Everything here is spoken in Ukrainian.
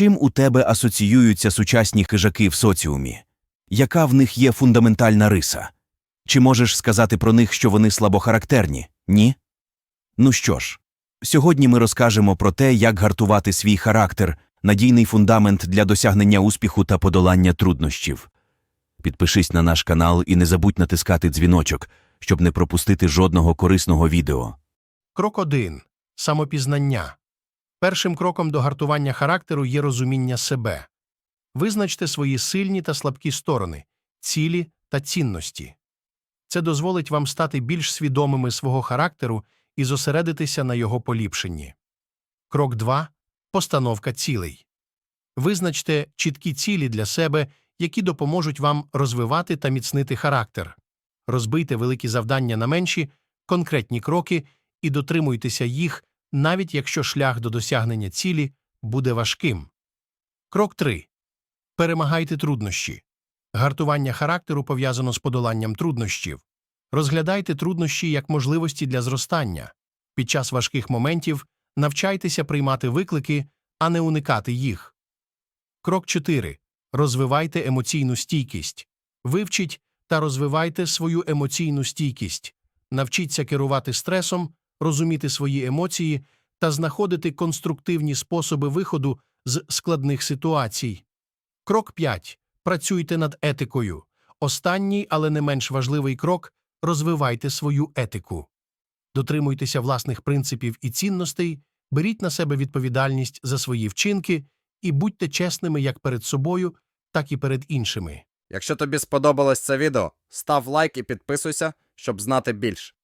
чим у тебе асоціюються сучасні хижаки в соціумі? Яка в них є фундаментальна риса? Чи можеш сказати про них, що вони слабохарактерні? Ні? Ну що ж, сьогодні ми розкажемо про те, як гартувати свій характер, надійний фундамент для досягнення успіху та подолання труднощів. Підпишись на наш канал і не забудь натискати дзвіночок, щоб не пропустити жодного корисного відео. Крок 1. Самопізнання. Першим кроком до гартування характеру є розуміння себе. Визначте свої сильні та слабкі сторони, цілі та цінності. Це дозволить вам стати більш свідомими свого характеру і зосередитися на його поліпшенні. Крок 2. Постановка цілей. Визначте чіткі цілі для себе, які допоможуть вам розвивати та міцнити характер. Розбийте великі завдання на менші, конкретні кроки і дотримуйтеся їх, навіть якщо шлях до досягнення цілі буде важким. Крок 3. Перемагайте труднощі. Гартування характеру пов'язано з подоланням труднощів. Розглядайте труднощі як можливості для зростання. Під час важких моментів навчайтеся приймати виклики, а не уникати їх. Крок 4. Розвивайте емоційну стійкість. Вивчіть та розвивайте свою емоційну стійкість. Навчіться керувати стресом, розуміти свої емоції та знаходити конструктивні способи виходу з складних ситуацій. Крок 5. Працюйте над етикою. Останній, але не менш важливий крок розвивайте свою етику. Дотримуйтеся власних принципів і цінностей, беріть на себе відповідальність за свої вчинки і будьте чесними як перед собою, так і перед іншими. Якщо тобі сподобалось це відео, став лайк і підписуйся, щоб знати більше.